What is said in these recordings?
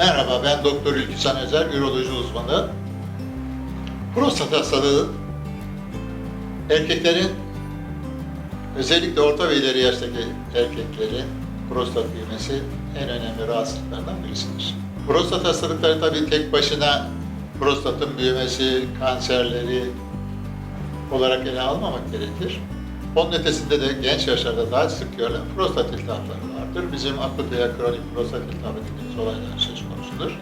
Merhaba, ben Doktor Ülküsan Özer, üroloji uzmanı. Prostat hastalığı erkeklerin, özellikle orta ve ileri yaştaki erkeklerin prostat büyümesi en önemli rahatsızlıklardan birisidir. Prostat hastalıkları tabii tek başına prostatın büyümesi, kanserleri olarak ele almamak gerekir. Onun ötesinde de genç yaşlarda daha sık görülen prostat iltihapları vardır. Bizim akut veya kronik prostat iltihabı dediğimiz olaylar söz konusudur.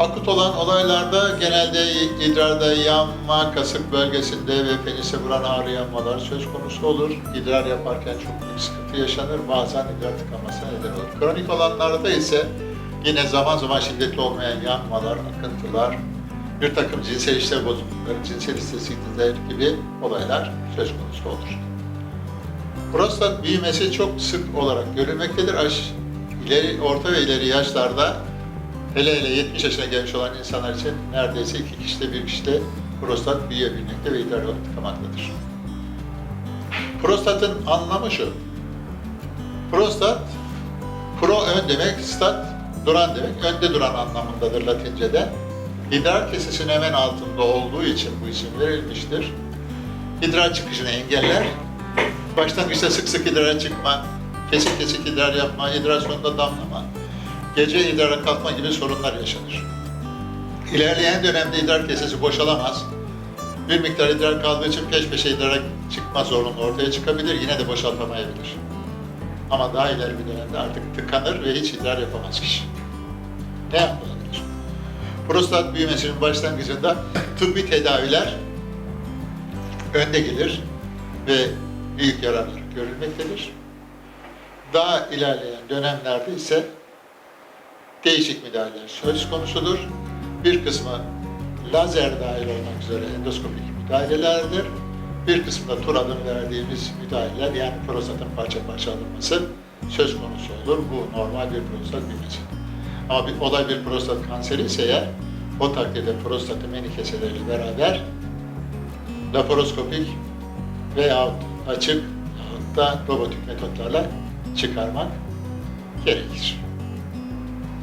Akut olan olaylarda genelde idrarda yanma, kasık bölgesinde ve penise vuran ağrı yanmalar söz konusu olur. İdrar yaparken çok büyük sıkıntı yaşanır. Bazen idrar tıkanmasına neden olur. Kronik olanlarda ise yine zaman zaman şiddetli olmayan yanmalar, akıntılar, bir takım cinsel işlev bozuklukları, cinsel isteklilikler gibi olaylar söz konusu olur. Prostat büyümesi çok sık olarak görülmektedir. Aş, ileri, orta ve ileri yaşlarda hele hele 70 yaşına gelmiş olan insanlar için neredeyse iki kişide bir kişide prostat büyüyebilmekte ve idrar tıkamaktadır. Prostatın anlamı şu. Prostat, pro ön demek, stat duran demek, önde duran anlamındadır Latince'de. İdrar kesesinin hemen altında olduğu için bu isim verilmiştir. İdrar çıkışını engeller. Başlangıçta sık sık idrara çıkma, kesik kesik idrar yapma, idrar sonunda damlama, gece idrara kalkma gibi sorunlar yaşanır. İlerleyen dönemde idrar kesesi boşalamaz. Bir miktar idrar kaldığı için peş peşe idrara çıkma zorunlu ortaya çıkabilir, yine de boşaltamayabilir. Ama daha ileri bir dönemde artık tıkanır ve hiç idrar yapamaz kişi. Ne yapılabilir? Prostat büyümesinin başlangıcında tıbbi tedaviler önde gelir ve büyük yararlar görülmektedir. Daha ilerleyen dönemlerde ise değişik müdahaleler söz konusudur. Bir kısmı lazer dahil olmak üzere endoskopik müdahalelerdir. Bir kısmı da tur adını verdiğimiz müdahaleler yani prostatın parça parça alınması söz konusu olur. Bu normal bir prostat büyümesi. Ama bir, olay bir prostat kanseri ise eğer o takdirde prostatı meni beraber laparoskopik veyahut açık yahut da robotik metotlarla çıkarmak gerekir.